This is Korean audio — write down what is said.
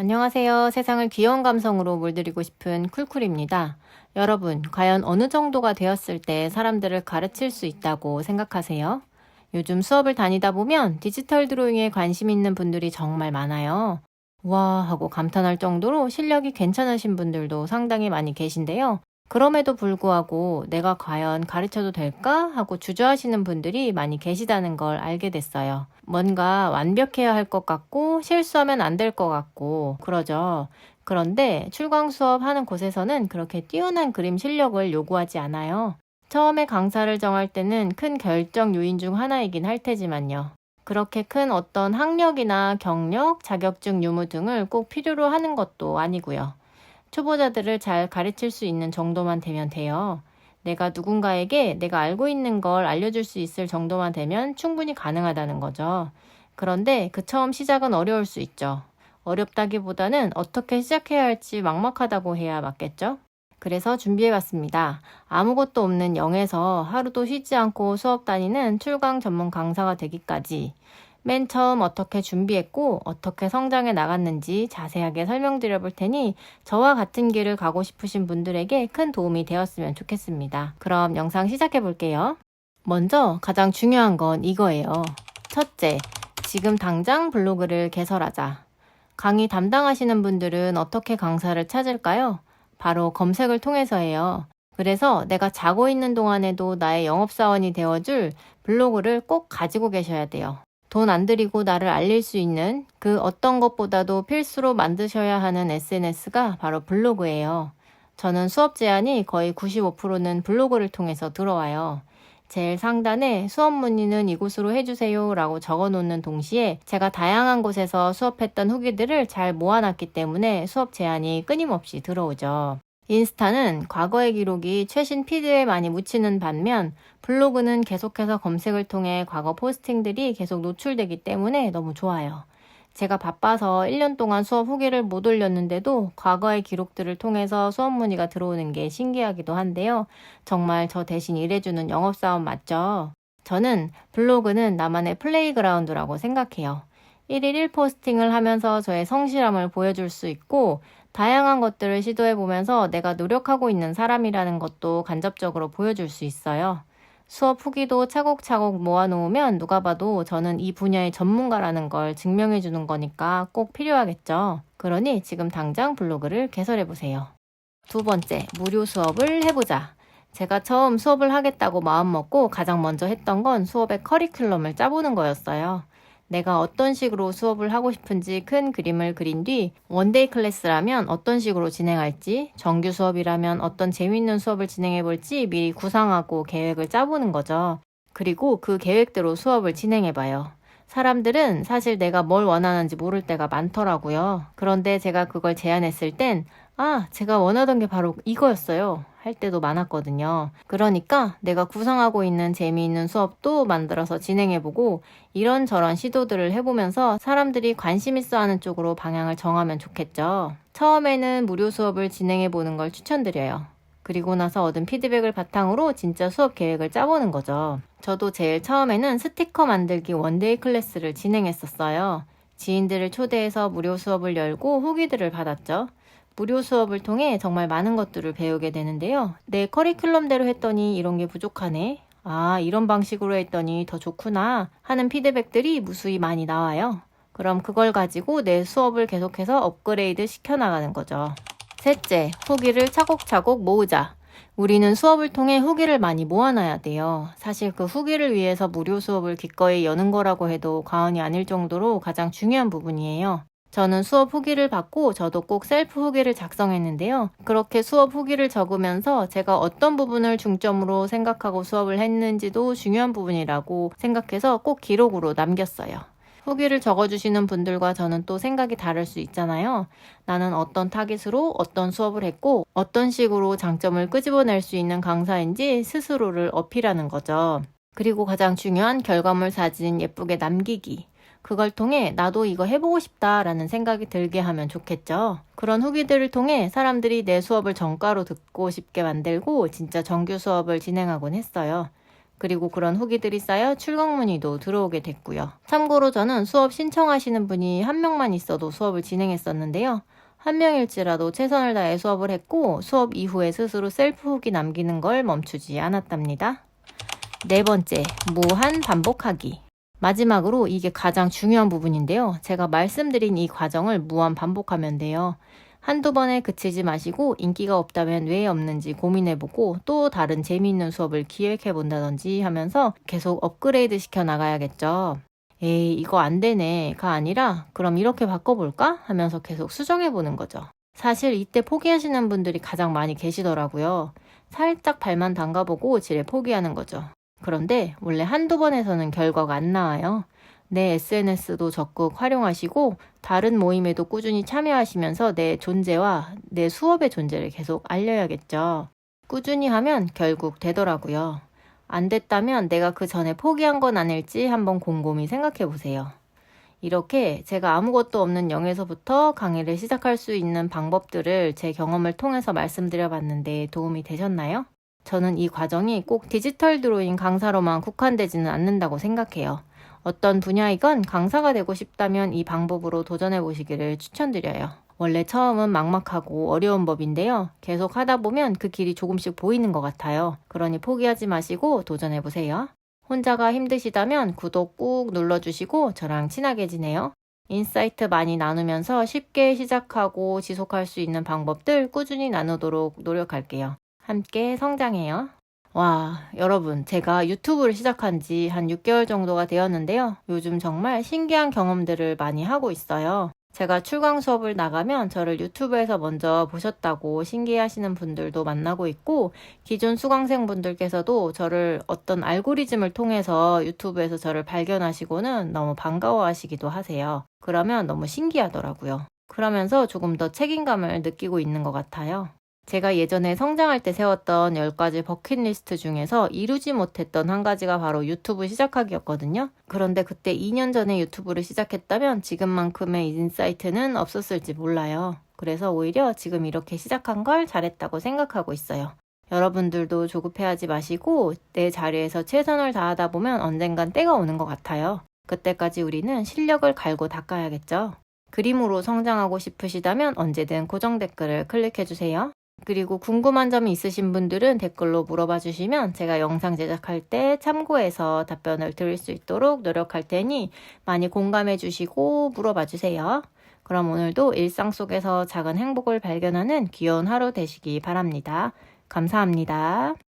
안녕하세요. 세상을 귀여운 감성으로 물들이고 싶은 쿨쿨입니다. 여러분, 과연 어느 정도가 되었을 때 사람들을 가르칠 수 있다고 생각하세요? 요즘 수업을 다니다 보면 디지털 드로잉에 관심 있는 분들이 정말 많아요. 와 하고 감탄할 정도로 실력이 괜찮으신 분들도 상당히 많이 계신데요. 그럼에도 불구하고 내가 과연 가르쳐도 될까 하고 주저하시는 분들이 많이 계시다는 걸 알게 됐어요. 뭔가 완벽해야 할 것 같고 실수하면 안 될 것 같고 그러죠. 그런데 출강 수업 하는 곳에서는 그렇게 뛰어난 그림 실력을 요구하지 않아요. 처음에 강사를 정할 때는 큰 결정 요인 중 하나이긴 할 테지만요. 그렇게 큰 어떤 학력이나 경력, 자격증 유무 등을 꼭 필요로 하는 것도 아니고요. 초보자들을 잘 가르칠 수 있는 정도만 되면 돼요. 내가 누군가에게 내가 알고 있는 걸 알려줄 수 있을 정도만 되면 충분히 가능하다는 거죠. 그런데 그 처음 시작은 어려울 수 있죠. 어렵다기보다는 어떻게 시작해야 할지 막막하다고 해야 맞겠죠? 그래서 준비해봤습니다. 아무것도 없는 0에서 하루도 쉬지 않고 수업 다니는 출강 전문 강사가 되기까지 맨 처음 어떻게 준비했고 어떻게 성장해 나갔는지 자세하게 설명드려 볼 테니 저와 같은 길을 가고 싶으신 분들에게 큰 도움이 되었으면 좋겠습니다. 그럼 영상 시작해 볼게요. 먼저 가장 중요한 건 이거예요. 첫째, 지금 당장 블로그를 개설하자. 강의 담당하시는 분들은 어떻게 강사를 찾을까요? 바로 검색을 통해서예요. 그래서 내가 자고 있는 동안에도 나의 영업사원이 되어줄 블로그를 꼭 가지고 계셔야 돼요. 돈 안 들이고 나를 알릴 수 있는 그 어떤 것보다도 필수로 만드셔야 하는 SNS가 바로 블로그예요. 저는 수업 제한이 거의 95%는 블로그를 통해서 들어와요. 제일 상단에 수업 문의는 이곳으로 해주세요 라고 적어 놓는 동시에 제가 다양한 곳에서 수업했던 후기들을 잘 모아놨기 때문에 수업 제한이 끊임없이 들어오죠. 인스타는 과거의 기록이 최신 피드에 많이 묻히는 반면 블로그는 계속해서 검색을 통해 과거 포스팅들이 계속 노출되기 때문에 너무 좋아요. 제가 바빠서 1년 동안 수업 후기를 못 올렸는데도 과거의 기록들을 통해서 수업 문의가 들어오는 게 신기하기도 한데요. 정말 저 대신 일해주는 영업사원 맞죠? 저는 블로그는 나만의 플레이그라운드라고 생각해요. 1일 1포스팅을 하면서 저의 성실함을 보여줄 수 있고 다양한 것들을 시도해 보면서 내가 노력하고 있는 사람이라는 것도 간접적으로 보여줄 수 있어요. 수업 후기도 차곡차곡 모아놓으면 누가 봐도 저는 이 분야의 전문가라는 걸 증명해 주는 거니까 꼭 필요하겠죠. 그러니 지금 당장 블로그를 개설해 보세요. 두 번째, 무료 수업을 해보자. 제가 처음 수업을 하겠다고 마음먹고 가장 먼저 했던 건 수업의 커리큘럼을 짜보는 거였어요. 내가 어떤 식으로 수업을 하고 싶은지 큰 그림을 그린 뒤 원데이 클래스라면 어떤 식으로 진행할지 정규 수업이라면 어떤 재밌는 수업을 진행해 볼지 미리 구상하고 계획을 짜보는 거죠. 그리고 그 계획대로 수업을 진행해 봐요. 사람들은 사실 내가 뭘 원하는지 모를 때가 많더라고요. 그런데 제가 그걸 제안했을 땐, 아, 제가 원하던 게 바로 이거였어요. 할 때도 많았거든요. 그러니까 내가 구상하고 있는 재미있는 수업도 만들어서 진행해보고 이런저런 시도들을 해보면서 사람들이 관심 있어 하는 쪽으로 방향을 정하면 좋겠죠. 처음에는 무료 수업을 진행해보는 걸 추천드려요. 그리고 나서 얻은 피드백을 바탕으로 진짜 수업 계획을 짜보는 거죠. 저도 제일 처음에는 스티커 만들기 원데이 클래스를 진행했었어요. 지인들을 초대해서 무료 수업을 열고 후기들을 받았죠. 무료 수업을 통해 정말 많은 것들을 배우게 되는데요. 내 커리큘럼대로 했더니 이런 게 부족하네. 아, 이런 방식으로 했더니 더 좋구나 하는 피드백들이 무수히 많이 나와요. 그럼 그걸 가지고 내 수업을 계속해서 업그레이드 시켜나가는 거죠. 셋째, 후기를 차곡차곡 모으자. 우리는 수업을 통해 후기를 많이 모아놔야 돼요. 사실 그 후기를 위해서 무료 수업을 기꺼이 여는 거라고 해도 과언이 아닐 정도로 가장 중요한 부분이에요. 저는 수업 후기를 받고 저도 꼭 셀프 후기를 작성했는데요. 그렇게 수업 후기를 적으면서 제가 어떤 부분을 중점으로 생각하고 수업을 했는지도 중요한 부분이라고 생각해서 꼭 기록으로 남겼어요. 후기를 적어주시는 분들과 저는 또 생각이 다를 수 있잖아요. 나는 어떤 타깃으로 어떤 수업을 했고 어떤 식으로 장점을 끄집어낼 수 있는 강사인지 스스로를 어필하는 거죠. 그리고 가장 중요한 결과물 사진 예쁘게 남기기. 그걸 통해 나도 이거 해보고 싶다라는 생각이 들게 하면 좋겠죠. 그런 후기들을 통해 사람들이 내 수업을 정가로 듣고 싶게 만들고 진짜 정규 수업을 진행하곤 했어요. 그리고 그런 후기들이 쌓여 출강 문의도 들어오게 됐고요. 참고로 저는 수업 신청하시는 분이 한 명만 있어도 수업을 진행했었는데요. 한 명일지라도 최선을 다해 수업을 했고 수업 이후에 스스로 셀프 후기 남기는 걸 멈추지 않았답니다. 네 번째, 무한 반복하기. 마지막으로 이게 가장 중요한 부분인데요. 제가 말씀드린 이 과정을 무한 반복하면 돼요. 한두 번에 그치지 마시고 인기가 없다면 왜 없는지 고민해보고 또 다른 재미있는 수업을 기획해본다든지 하면서 계속 업그레이드 시켜 나가야겠죠. 에이, 이거 안 되네가 아니라 그럼 이렇게 바꿔볼까? 하면서 계속 수정해보는 거죠. 사실 이때 포기하시는 분들이 가장 많이 계시더라고요. 살짝 발만 담가보고 지레 포기하는 거죠. 그런데 원래 한두 번에서는 결과가 안 나와요. 내 SNS도 적극 활용하시고 다른 모임에도 꾸준히 참여하시면서 내 존재와 내 수업의 존재를 계속 알려야겠죠. 꾸준히 하면 결국 되더라고요. 안 됐다면 내가 그 전에 포기한 건 아닐지 한번 곰곰이 생각해 보세요. 이렇게 제가 아무것도 없는 영에서부터 강의를 시작할 수 있는 방법들을 제 경험을 통해서 말씀드려 봤는데 도움이 되셨나요? 저는 이 과정이 꼭 디지털 드로잉 강사로만 국한되지는 않는다고 생각해요. 어떤 분야이건 강사가 되고 싶다면 이 방법으로 도전해 보시기를 추천드려요. 원래 처음은 막막하고 어려운 법인데요. 계속 하다 보면 그 길이 조금씩 보이는 것 같아요. 그러니 포기하지 마시고 도전해 보세요. 혼자가 힘드시다면 구독 꾹 눌러주시고 저랑 친하게 지내요. 인사이트 많이 나누면서 쉽게 시작하고 지속할 수 있는 방법들 꾸준히 나누도록 노력할게요. 함께 성장해요. 와, 여러분, 제가 유튜브를 시작한 지 한 6개월 정도가 되었는데요. 요즘 정말 신기한 경험들을 많이 하고 있어요. 제가 출강 수업을 나가면 저를 유튜브에서 먼저 보셨다고 신기해하시는 분들도 만나고 있고, 기존 수강생 분들께서도 저를 어떤 알고리즘을 통해서 유튜브에서 저를 발견하시고는 너무 반가워하시기도 하세요. 그러면 너무 신기하더라고요. 그러면서 조금 더 책임감을 느끼고 있는 것 같아요. 제가 예전에 성장할 때 세웠던 10가지 버킷리스트 중에서 이루지 못했던 한 가지가 바로 유튜브 시작하기였거든요. 그런데 그때 2년 전에 유튜브를 시작했다면 지금만큼의 인사이트는 없었을지 몰라요. 그래서 오히려 지금 이렇게 시작한 걸 잘했다고 생각하고 있어요. 여러분들도 조급해하지 마시고 내 자리에서 최선을 다하다 보면 언젠간 때가 오는 것 같아요. 그때까지 우리는 실력을 갈고 닦아야겠죠. 그림으로 성장하고 싶으시다면 언제든 고정 댓글을 클릭해주세요. 그리고 궁금한 점이 있으신 분들은 댓글로 물어봐 주시면 제가 영상 제작할 때 참고해서 답변을 드릴 수 있도록 노력할 테니 많이 공감해 주시고 물어봐 주세요. 그럼 오늘도 일상 속에서 작은 행복을 발견하는 귀여운 하루 되시기 바랍니다. 감사합니다.